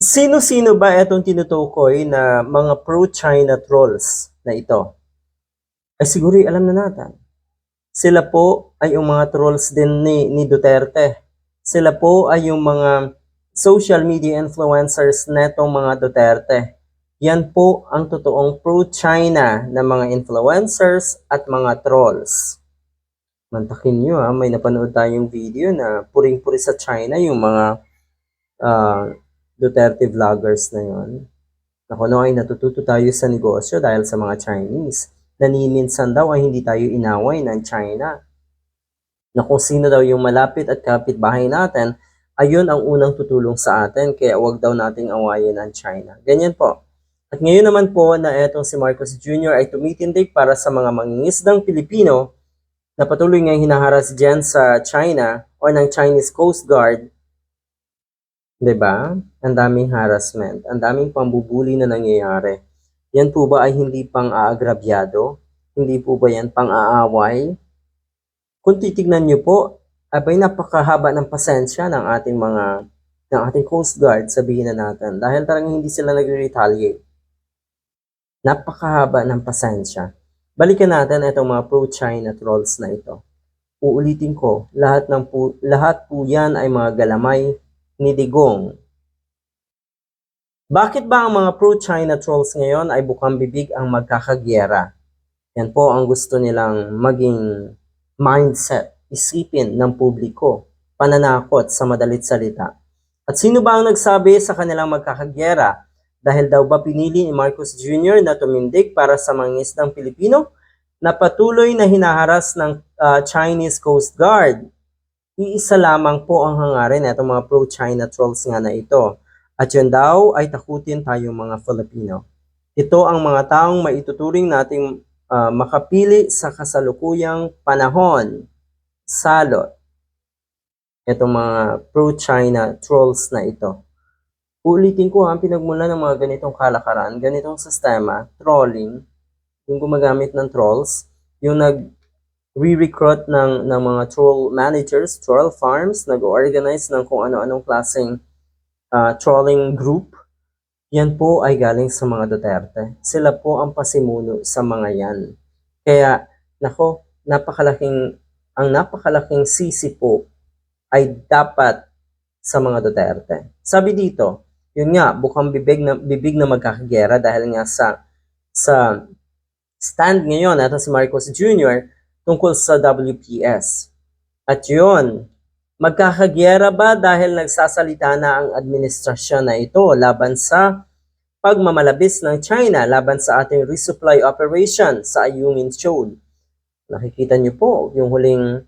Sino-sino ba itong tinutukoy na mga pro-China trolls na ito? Ay siguro alam na natin. Sila po ay yung mga trolls din ni, ni Duterte. Sila po ay yung mga social media influencers netong mga Duterte. Yan po ang totoong pro-China na mga influencers at mga trolls. Mantakin nyo ha, may napanood tayong video na puring-puri sa China yung mga ah, Duterte vloggers na yon. Ako no ay natututo tayo sa negosyo dahil sa mga Chinese. Naniminsan daw ay hindi tayo inaway ng China. Na kung sino daw yung malapit at kapitbahay natin, ayun ang unang tutulong sa atin, kaya wag daw nating awayin ang China. Ganyan po. At ngayon naman po na etong si Marcos Jr. ay tumitindig para sa mga mangingisdang Pilipino na patuloy ngayong hinaharas dyan sa China o ng Chinese Coast Guard 'Di ba? Ang daming harassment, ang daming pambubuli na nangyayari. Yan po ba ay hindi pang aagrabyado? Hindi po ba yan pang aaway? Kung titignan niyo po, abay napakahaba ng pasensya ng ating mga ng ating Coast Guard, sabihin na natin, dahil talagang hindi sila nagre-retaliate. Napakahaba ng pasensya. Balikan natin itong mga pro-China trolls na ito. Uulitin ko, lahat ng po, lahat po yan ay mga galamay ni Digong. Bakit ba ang mga pro-China trolls ngayon ay bukang bibig ang magkakagyera? Yan po ang gusto nilang maging mindset, isipin ng publiko, pananakot sa madalit salita. At sino ba ang nagsabi sa kanilang magkakagyera? Dahil daw ba pinili ni Marcos Jr. na tumindig para sa mga isdang Pilipino na patuloy na hinaharas ng ah, Chinese Coast Guard? Iisa lamang po ang hangarin ng mga pro-China trolls nga na ito. At yun daw ay takutin tayong mga Filipino. Ito ang mga taong maituturing nating ah, makapili sa kasalukuyang panahon. Salot. Itong mga pro-China trolls na ito. Ulitin ko ang pinagmula ng mga ganitong kalakaran, ganitong sistema, trolling, yung gumagamit ng trolls, yung nag re-recruit ng, ng mga troll managers, troll farms, nag-organize ng kung ano-anong klaseng ah, trolling group. Yan po ay galing sa mga Duterte. Sila po ang pasimuno sa mga yan. Kaya, nako, napakalaking, ang napakalaking sisi po ay dapat sa mga Duterte. Sabi dito, yun nga, bukang bibig na, bibig na magkakagera dahil nga sa, sa stand ngayon, ito si Marcos Jr., tungkol sa WPS. At yun, magkakagyera ba dahil nagsasalita na ang administrasyon na ito laban sa pagmamalabis ng China laban sa ating resupply operation sa Ayungin Shoal? Nakikita niyo po yung huling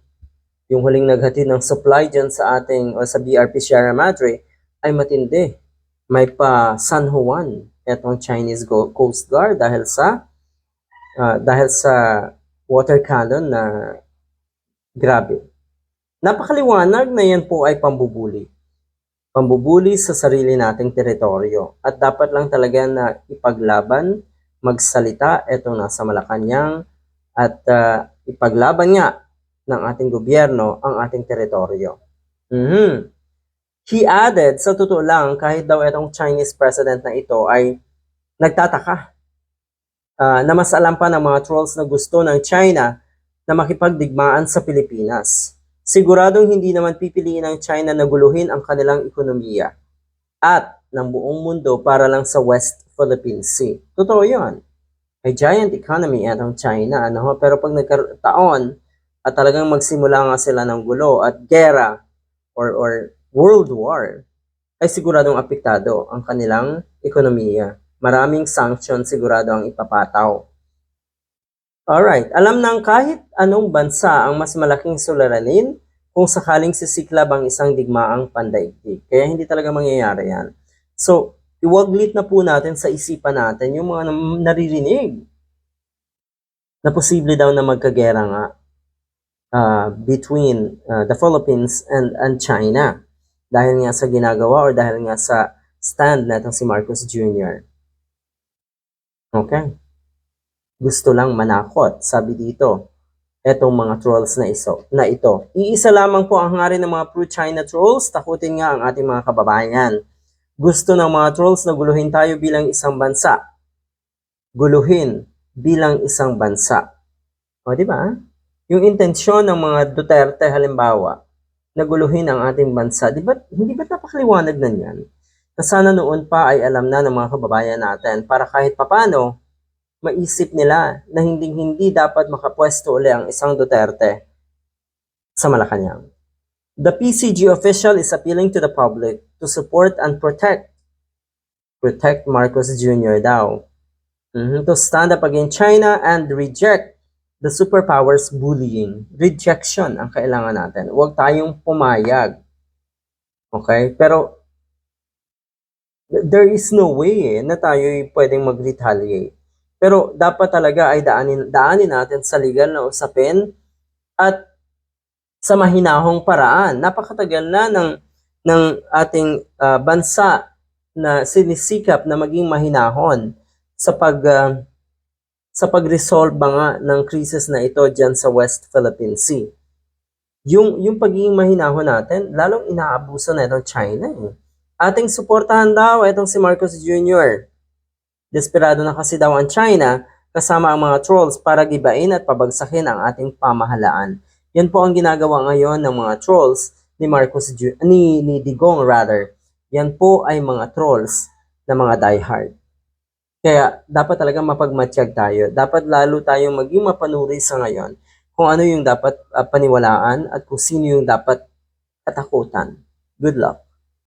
yung huling naghatid ng supply dyan sa ating o sa BRP Sierra Madre ay matindi. May pa San Juan etong Chinese Coast Guard dahil sa ah, dahil sa water cannon na grabe. Napakaliwanag na yan po ay pambubuli. Pambubuli sa sarili nating teritoryo. At dapat lang talaga na ipaglaban, magsalita, eto nasa Malacanang, at ah, ipaglaban nga ng ating gobyerno ang ating teritoryo. Mhm. He added, sa totoo lang, kahit daw itong Chinese president na ito ay nagtataka ah, na mas alam pa ng mga trolls na gusto ng China na makipagdigmaan sa Pilipinas. Siguradong hindi naman pipiliin ng China na guluhin ang kanilang ekonomiya at ng buong mundo para lang sa West Philippine Sea. Totoo yun. May giant economy atong China, ano, pero pag nagkataon at talagang magsimula nga sila ng gulo at gera or, or world war, ay siguradong apektado ang kanilang ekonomiya maraming sanction sigurado ang ipapataw. Alright, alam ng kahit anong bansa ang mas malaking suliranin kung sakaling sisiklab ang isang digmaang pandaigdig. Kaya hindi talaga mangyayari yan. So, iwaglit na po natin sa isipan natin yung mga naririnig na posible daw na magkagera nga ah, between ah, the Philippines and, and China dahil nga sa ginagawa or dahil nga sa stand na si Marcos Jr. Okay. Gusto lang manakot, sabi dito. Etong mga trolls na iso, na ito. Iisa lamang po ang hangarin ng mga pro-China trolls, takutin nga ang ating mga kababayan. Gusto ng mga trolls na guluhin tayo bilang isang bansa. Guluhin bilang isang bansa. O, di ba? Yung intensyon ng mga Duterte halimbawa, na guluhin ang ating bansa, di ba, hindi ba napakaliwanag na yan? Na sana noon pa ay alam na ng mga kababayan natin para kahit papano, maisip nila na hindi-hindi dapat makapwesto uli ang isang Duterte sa Malacanang. The PCG official is appealing to the public to support and protect protect Marcos Jr. daw. Mhm, To stand up against China and reject the superpowers bullying. Rejection ang kailangan natin. Huwag tayong pumayag. Okay? Pero there is no way eh, na tayo pwedeng mag-retaliate. Pero dapat talaga ay daanin, daanin natin sa legal na usapin at sa mahinahong paraan. Napakatagal na ng, ng ating ah, bansa na sinisikap na maging mahinahon sa pag ah, sa pag-resolve ba nga ng krisis na ito diyan sa West Philippine Sea. Yung yung pagiging mahinahon natin, lalong inaabuso na itong China eh. Ating suportahan daw itong si Marcos Jr. Desperado na kasi daw ang China kasama ang mga trolls para gibain at pabagsakin ang ating pamahalaan. Yan po ang ginagawa ngayon ng mga trolls ni Marcos Ju- ni, ni Digong rather. Yan po ay mga trolls na mga diehard. Kaya dapat talaga mapagmatsyag tayo. Dapat lalo tayong maging mapanuri sa ngayon kung ano yung dapat ah, paniwalaan at kung sino yung dapat katakutan. Good luck.